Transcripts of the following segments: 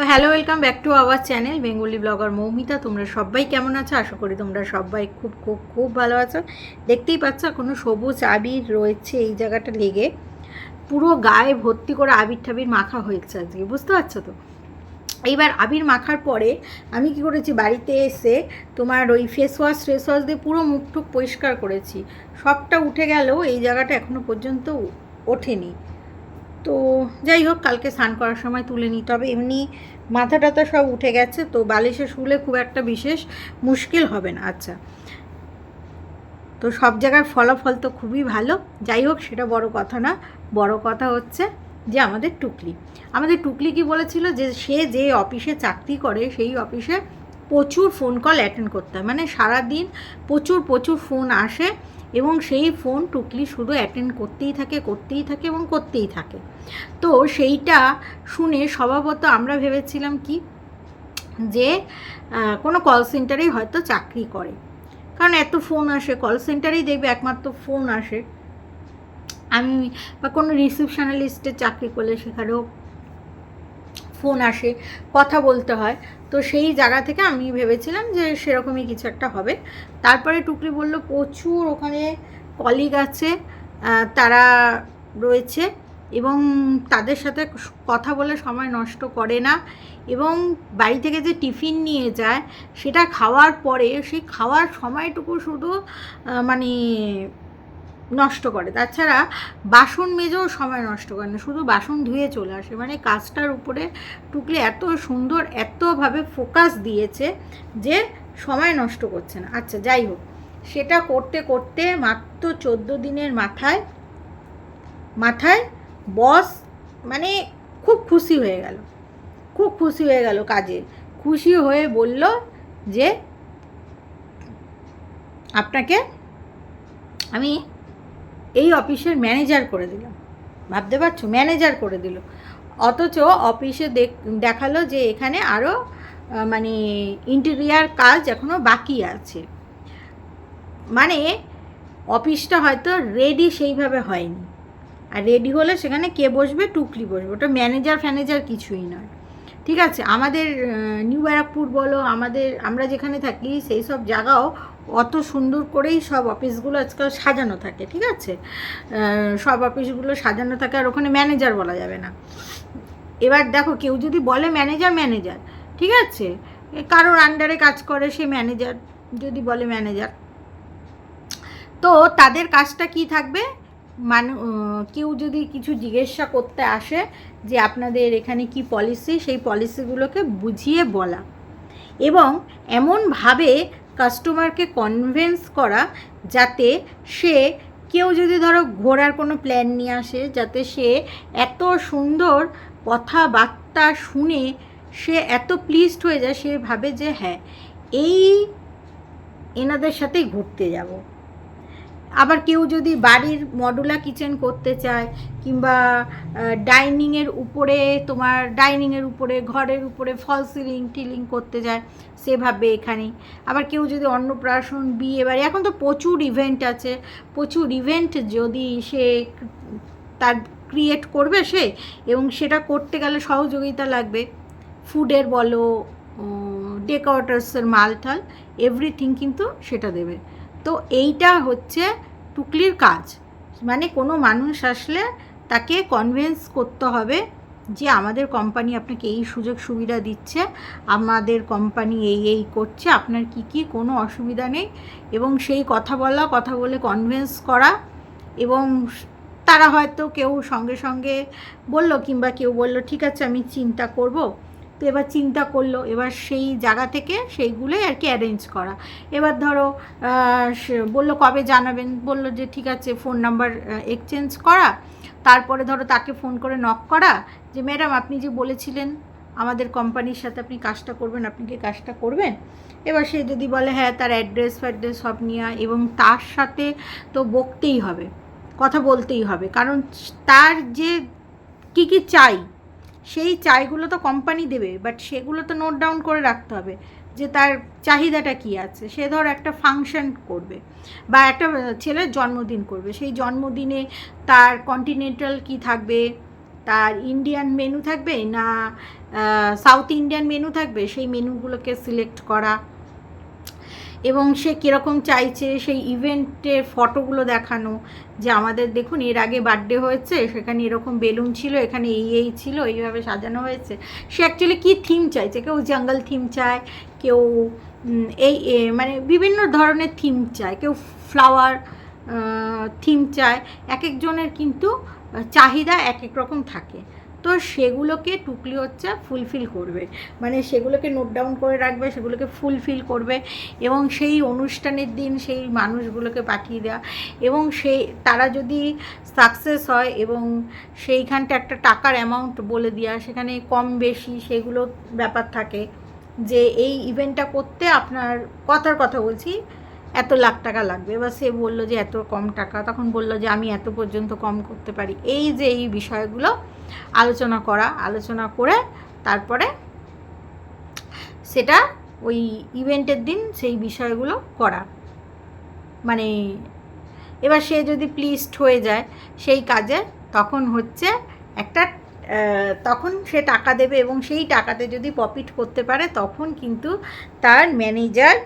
তো hello, welcome back to our channel Bengali blogger Moumita. তোমরা সবাই কেমন আছো? আশা করি তোমরা সবাই খুব খুব খুব ভালো আছো। দেখতেই পাচ্ছ কোনো সবুজ আবির রয়েছে এই জায়গাটা লেগে। পুরো গায়ে ভর্তি করে আবির টাবির মাখা হয়েছে আজকে, বুঝতে পারছ তো? এইবার আবির মাখার পরে আমি কি করেছি, বাড়িতে এসে তোমার ওই ফেস ওয়াশ ওয়াশ দিয়ে পুরো মুখ টুক পরিষ্কার করেছি। সবটা উঠে গেলেও এই জায়গাটা এখনও পর্যন্ত ওঠেনি। তো যাই হোক, কালকে স্নান করার সময় তুলে নিতে হবে এমনি মাথা টাথা সব উঠে গেছে, তো বালিশে শুলে খুব একটা বিশেষ মুশকিল হবে না। আচ্ছা। তো সব জায়গায় ফলাফল তো খুবই ভালো। যাই হোক, সেটা বড় কথা না, বড় কথা হচ্ছে যে আমাদের টুকলি। আমাদের টুকলি কি বলেছিল যে সে যে অফিসে চাকরি করে, সেই অফিসে প্রচুর ফোন কল অ্যাটেন্ড করতে হয়। মানে সারাদিন প্রচুর প্রচুর ফোন আসে। এবং সেই ফোন টুকলি শুধু অ্যাটেন্ড করতেই থাকে করতেই থাকে এবং করতেই থাকে। তো সেইটা শুনে স্বভাবত আমরা ভেবেছিলাম কি? যে কোনো কল সেন্টারেই হয়তো চাকরি করে। কারণ এত ফোন আসে কল সেন্টারেই দেখবে একমাত্র ফোন আসে। আমি বা কোনো রিসিপশনালিস্টের চাকরি করলে সেখানেও ফোন আসে, কথা বলতে হয়। তো সেই জায়গা থেকে আমি ভেবেছিলাম যে সেরকমই কিছু একটা হবে। তারপরে টুকরি বলল, প্রচুর ওখানে কলিগ আছে তারা রয়েছে এবং তাদের সাথে কথা বলে সময় নষ্ট করে না এবং বাড়ি থেকে যে টিফিন নিয়ে যায়, সেটা খাওয়ার পরে সেই খাওয়ার সময়টুকু শুধু মানে নষ্ট করে। তাছাড়া বাসন মেজেও সময় নষ্ট করে না, শুধু বাসন ধুয়ে চলে আসে। মানে কাজটার উপরে টুকলে এত সুন্দর, এতভাবে ফোকাস দিয়েছে যে সময় নষ্ট করছে না। আচ্ছা যাই হোক, সেটা করতে করতে মাত্র চোদ্দ দিনের মাথায় মাথায় বস মানে খুব খুশি হয়ে গেল। খুব খুশি হয়ে গেল কাজে। খুশি হয়ে বলল যে, আপনাকে আমি এই অফিসের ম্যানেজার করে দিল। ভাবতে পারছ? ম্যানেজার করে দিল। অথচ অফিসে দেখ, দেখাল যে এখানে আরও মানে ইন্টেরিয়ার কাজ এখনও বাকি আছে। মানে অফিসটা হয়তো রেডি সেইভাবে হয়নি। আর রেডি হলে সেখানে কে বসবে? টুকলি বসবে। ওটা ম্যানেজার ফ্যানেজার কিছুই নয়। ঠিক আছে? আমাদের নিউ ব্যারাকপুর বলো, আমাদের, আমরা যেখানে থাকি সেই সব জায়গাও অত সুন্দর করেই সব অফিসগুলো আজকাল সাজানো থাকে, ঠিক আছে? সব অফিসগুলো সাজানো থাকে আর ওখানে ম্যানেজার বলা যাবে না। এবার দেখো, কেউ যদি বলে ম্যানেজার ম্যানেজার ঠিক আছে? কারোর আন্ডারে কাজ করে সে ম্যানেজার যদি বলে ম্যানেজার তো তাদের কাজটা কি থাকবে? মানু কেউ যদি কিছু জিজ্ঞাসা করতে আসে যে আপনাদের এখানে কি পলিসি সেই পলিসিগুলোকে বুঝিয়ে বলা। এবং এমনভাবে কাস্টমারকে কনভেন্স করা যাতে সে কেউ যদি ধরো ঘোরার কোনো প্ল্যান নিয়ে আসে, যাতে সে এত সুন্দর কথাবার্তা শুনে সে এত প্লিজড হয়ে যায়, সে ভাবে যে হ্যাঁ এই এনাদের সাথেই ঘুরতে যাব। আবার কেউ যদি বাড়ির মডুলা কিচেন করতে চায়, কিংবা ডাইনিংয়ের উপরে তোমার, ডাইনিংয়ের উপরে, ঘরের উপরে ফল সিলিং টিলিং করতে যায়, সেভাবে এখানে। আবার কেউ যদি অন্নপ্রাশন, বিয়ে বাড়ি, এখন তো প্রচুর ইভেন্ট আছে, প্রচুর ইভেন্ট যদি সে তার ক্রিয়েট করবে সে, এবং সেটা করতে গেলে সহযোগিতা লাগবে। ফুডের বলো ডেকোরেটার্সের মাল টাল এভরিথিং কিন্তু সেটা দেবে। তো এইটা হচ্ছে টুকলির কাজ। মানে কোনো মানুষ আসলে তাকে কনভিন্স করতে হবে যে আমাদের কোম্পানি আপনাকে এই সুযোগ সুবিধা দিচ্ছে, আমাদের কোম্পানি এই এই করছে, আপনার কি কি কোনো অসুবিধা নেই এবং সেই কথা বলা, কথা বলে কনভিন্স করা এবং তারা হয়তো কেউ সঙ্গে সঙ্গে বলল কিংবা কেউ বলল, ঠিক আছে, আমি চিন্তা করব। তো এবার চিন্তা করল, এবার সেই জায়গা থেকে সেইগুলোই আর কি অ্যারেঞ্জ করা। এবার ধরো বলল কবে জানাবেন? বলল যে ঠিক আছে ফোন নাম্বার এক্সচেঞ্জ করা। তারপরে ধরো তাকে ফোন করে নক করা যে, ম্যাডাম, আপনি যে বলেছিলেন আমাদের কোম্পানির সাথে আপনি কাজটা করবেন, আপনি কি কাজটা করবেন? এবার সে যদি বলে হ্যাঁ তার অ্যাড্রেস ফ্যাড্রেস সব নেওয়া এবং তার সাথে তো বকতেই হবে, কথা বলতেই হবে। কারণ তার যে কী কী চাই সেই চাইগুলো তো কোম্পানি দেবে বাট সেগুলো তো নোট ডাউন করে রাখতে হবে যে তার চাহিদাটা কি আছে। সে ধর একটা ফাংশন করবে, বা একটা ছেলের জন্মদিন করবে। সেই জন্মদিনে তার কন্টিনেন্টাল কি থাকবে? তার ইন্ডিয়ান মেনু থাকবে না সাউথ ইন্ডিয়ান মেনু থাকবে? সেই মেনুগুলোকে সিলেক্ট করা। এবং সে কীরকম চাইছে সেই ইভেন্টের ফটোগুলো দেখানো, যে আমাদের দেখুন এর আগে বার্থডে হয়েছে, সেখানে এরকম বেলুন ছিল, এখানে এই এই ছিল, এইভাবে সাজানো হয়েছে। সে অ্যাকচুয়ালি কী থিম চাইছে? কেউ জঙ্গল থিম চায়, কেউ এই মানে বিভিন্ন ধরনের থিম চায়, কেউ ফ্লাওয়ার থিম চায়। এক একজনের কিন্তু চাহিদা এক এক রকম থাকে। তো সেগুলোকে টুকলি হচ্ছে ফুলফিল করবে। মানে সেগুলোকে নোট ডাউন করে রাখবে, সেগুলোকে ফুলফিল করবে এবং সেই অনুষ্ঠানের দিন সেই মানুষগুলোকে পাঠিয়ে দেওয়া এবং সেই তারা যদি সাকসেস হয় এবং সেইখানটা একটা টাকার অ্যামাউন্ট বলে দেওয়া সেখানে কম বেশি সেগুলো ব্যাপার থাকে যে এই ইভেন্টটা করতে আপনার কথার কথা বলছি, এত লাখ টাকা লাগবে। বা সে বলল যে এত কম টাকা, তখন বলল যে আমি এত পর্যন্ত কম করতে পারি। এই যে এই বিষয়গুলো আলোচনা করা, আলোচনা করে তারপরে সেটা ওই ইভেন্টের দিন সেই বিষয়গুলো করা। মানে এবার সে যদি প্লিস্ট হয়ে যায় সেই কাজে, তখন হচ্ছে একটা তখন সে টাকা দেবে এবং সেই টাকাতে যদি প্রফিট করতে পারে, তখন কিন্তু তার ম্যানেজার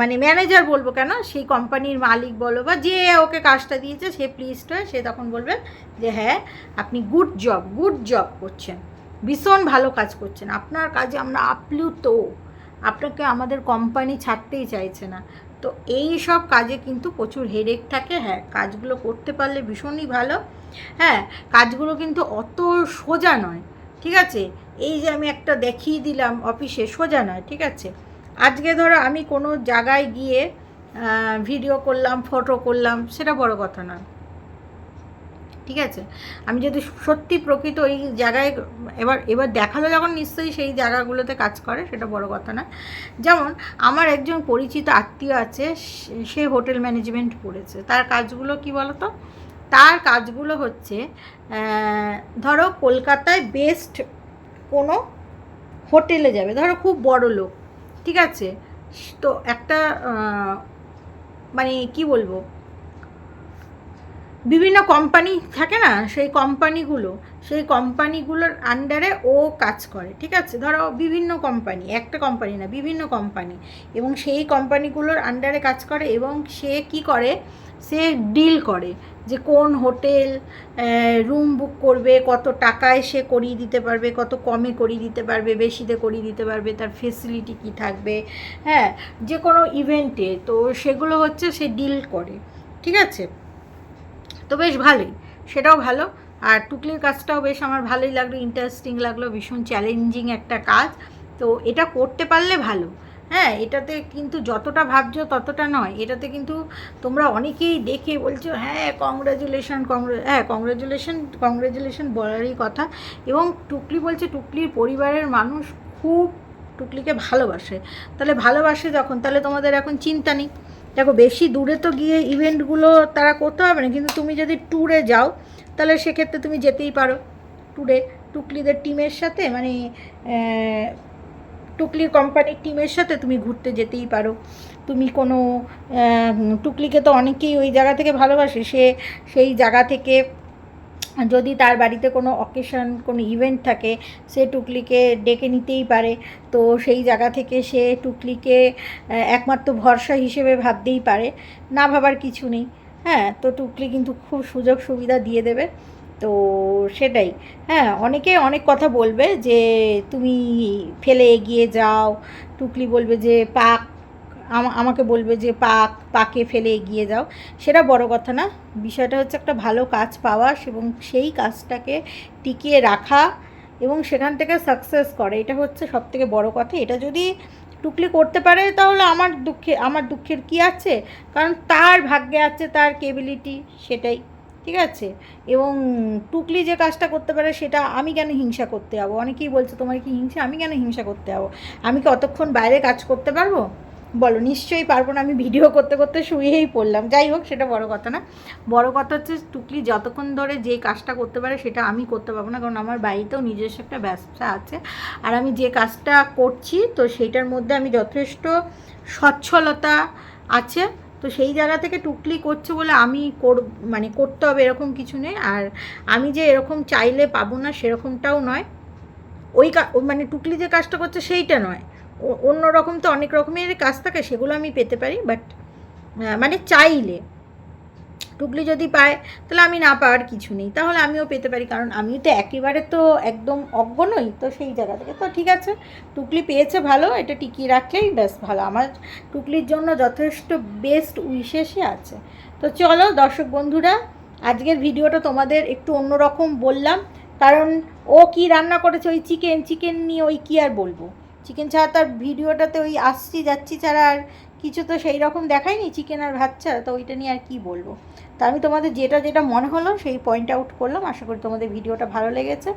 মানে ম্যানেজার বলব কেন? সেই কোম্পানির মালিক বলো বা যে ওকে কাজটা দিয়েছে, সে প্লিজড হয়ে সে তখন বলবে যে হ্যাঁ আপনি গুড জব গুড জব করছেন। ভীষণ ভালো কাজ করছেন। আপনার কাজে আমরা আপ্লুত। আপনাকে আমাদের কোম্পানি ছাড়তেই চাইছে না। তো এই সব কাজে কিন্তু প্রচুর হেডেক থাকে। হ্যাঁ কাজগুলো করতে পারলে ভীষণই ভালো। হ্যাঁ কাজগুলো কিন্তু অত সোজা নয়। ঠিক আছে? এই যে আমি একটা দেখিয়ে দিলাম অফিসে, সোজা নয়, ঠিক আছে? আজকে ধরো আমি কোনো জায়গায় গিয়ে ভিডিও করলাম ফটো করলাম, সেটা বড় কথা নয়। ঠিক আছে? আমি যদি সত্যি প্রকৃত ওই জায়গায়, এবার এবার দেখাল যখন নিশ্চয়ই সেই জায়গাগুলোতে কাজ করে, সেটা বড় কথা না যেমন, আমার একজন পরিচিত আত্মীয় আছে, সে- সে হোটেল ম্যানেজমেন্ট পড়েছে। তার কাজগুলো কি বলতো? তার কাজগুলো হচ্ছে ধরো কলকাতায় বেস্ট কোনো হোটেলে যাবে। ধরো খুব বড় লোক। ঠিক আছে? তো একটা মানে কি বলব? বিভিন্ন কোম্পানি থাকে না? সেই কোম্পানিগুলো সেই কোম্পানিগুলোর আন্ডারে ও কাজ করে, ঠিক আছে? ধরো বিভিন্ন কোম্পানি একটা কোম্পানি না, বিভিন্ন কোম্পানি এবং সেই কোম্পানিগুলোর আন্ডারে কাজ করে এবং সে কি করে? সে ডিল করে যে কোন হোটেল রুম বুক করবে, কত টাকায় সে করিয়ে দিতে পারবে, কত কমে করিয়ে দিতে পারবে, বেশিতে করিয়ে দিতে পারবে, তার ফেসিলিটি কি থাকবে হ্যাঁ যে কোনো ইভেন্টে তো সেগুলো হচ্ছে সে ডিল করে, ঠিক আছে? তো বেশ ভালোই, সেটাও ভালো। আর টুকলির কাজটাও বেশ আমার ভালোই লাগল ইন্টারেস্টিং লাগল, ভীষণ চ্যালেঞ্জিং একটা কাজ। তো এটা করতে পারলে ভালো। হ্যাঁ এটাতে কিন্তু যতটা ভাবছ ততটা নয়। এটাতে কিন্তু তোমরা অনেকেই দেখে বলছো হ্যাঁ কংগ্রাচুলেশন কংগ্রে হ্যাঁ কংগ্রাচুলেশন কংগ্রাচুলেশন বলারই কথা। এবং টুকলি বলছে, টুকলির পরিবারের মানুষ খুব টুকলিকে ভালোবাসে। তাহলে ভালোবাসে যখন? তাহলে তোমাদের এখন চিন্তা নেই। দেখো, বেশি দূরে তো গিয়ে ইভেন্টগুলো তারা করতে হবে না। কিন্তু তুমি যদি ট্যুরে যাও, তাহলে সেক্ষেত্রে তুমি যেতেই পারো। ট্যুরে টুকলিদের টিমের সাথে মানে টুকলির কোম্পানির টিমের সাথে তুমি ঘুরতে যেতেই পারো। তুমি কোনো টুকলিকে তো অনেকেই ওই জায়গা থেকে ভালোবাসে। সে সেই জায়গা থেকে যদি তার বাড়িতে কোনো অকেশন কোনো ইভেন্ট থাকে, সে টুকলিকে ডেকে নিতেই পারে। তো সেই জায়গা থেকে সে টুকলিকে একমাত্র ভরসা হিসেবে ভাবতেই পারে। না ভাবার কিছু নেই। হ্যাঁ তো টুকলি কিন্তু খুব সুযোগ সুবিধা দিয়ে দেবে। তো সেটাই। হ্যাঁ অনেকে অনেক কথা বলবে যে, তুমি ফেলে এগিয়ে যাও। টুকলি বলবে যে, পাক, আমা- আমাকে বলবে যে, পাক, পাকে ফেলে এগিয়ে যাও। সেটা বড় কথা না। বিষয়টা হচ্ছে একটা ভালো কাজ পাওয়া এবং সেই কাজটাকে টিকিয়ে রাখা এবং সেখান থেকে সাকসেস করে, এটা হচ্ছে সব থেকে বড় কথা। এটা যদি টুকলি করতে পারে, তাহলে আমার দুঃখে, আমার দুঃখের কি আছে? কারণ তার ভাগ্যে আছে, তার কেবিলিটি সেটাই। ঠিক আছে? এবং টুকলি যে কাজটা করতে পারে সেটা আমি কেন হিংসা করতে যাব? অনেকেই বলছে, তোমার কি হিংসা? আমি কেন হিংসা করতে যাব? আমি কি অতক্ষণ বাইরে কাজ করতে পারব? বলো, নিশ্চয়ই পারব না, আমি ভিডিও করতে করতে শুয়েই পড়লাম। যাই হোক, সেটা বড় কথা না। বড় কথা হচ্ছে, টুকলি যতক্ষণ ধরে যে কাজটা করতে পারে সেটা আমি করতে পারব না, কারণ আমার বাড়িতেও নিজস্ব একটা ব্যবসা আছে। আর আমি যে কাজটা করছি, তো সেইটার মধ্যে আমি যথেষ্ট সচ্ছলতা আছে। তো সেই জায়গা থেকে টুকলি করছে বলে আমি কর মানে করতে হবে এরকম কিছু নেই। আর আমি যে এরকম চাইলে পাবো না সেরকমটাও নয়। ওই মানে টুকলি যে কাজটা করছে সেইটা নয়। অন্য রকম তো অনেক রকমের কাজ থাকে, সেগুলো আমি পেতে পারি, বাট মানে চাইলে। টুকলি যদি পায়, তাহলে আমি না পাওয়ার কিছু নেই। তাহলে আমিও পেতে পারি, কারণ আমি তো একেবারে তো একদম অজ্ঞ নই, তো সেই জায়গা থেকে। তো ঠিক আছে, টুকলি পেয়েছে ভালো, এটা টিকিয়ে রাখলেই বেশ ভালো। আমার টুকলির জন্য যথেষ্ট বেস্ট উইশেসই আছে। তো চলো দর্শক বন্ধুরা, আজকের ভিডিওটা তোমাদের একটু অন্যরকম বললাম, কারণ ও কি রান্না করেছে, ওই চিকেন চিকেন নিয়ে ওই কি আর বলব? চিকেন ছাড়া তার ভিডিওটাতে ওই আসছি, যাচ্ছি ছাড়া আর কিছু তো সেই রকম দেখায়নি চিকেন আর ভাত ছাড়া, তো ওইটা নিয়ে আর কি বলব? তা আমি তোমাদের যেটা যেটা মনে হলো সেই পয়েন্ট আউট করলাম, আশা করি তোমাদের ভিডিওটা ভালো লেগেছে।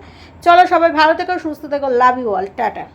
চলো সবাই ভালো থেকো, সুস্থ থেকো লাভ ইউ অল টাটা।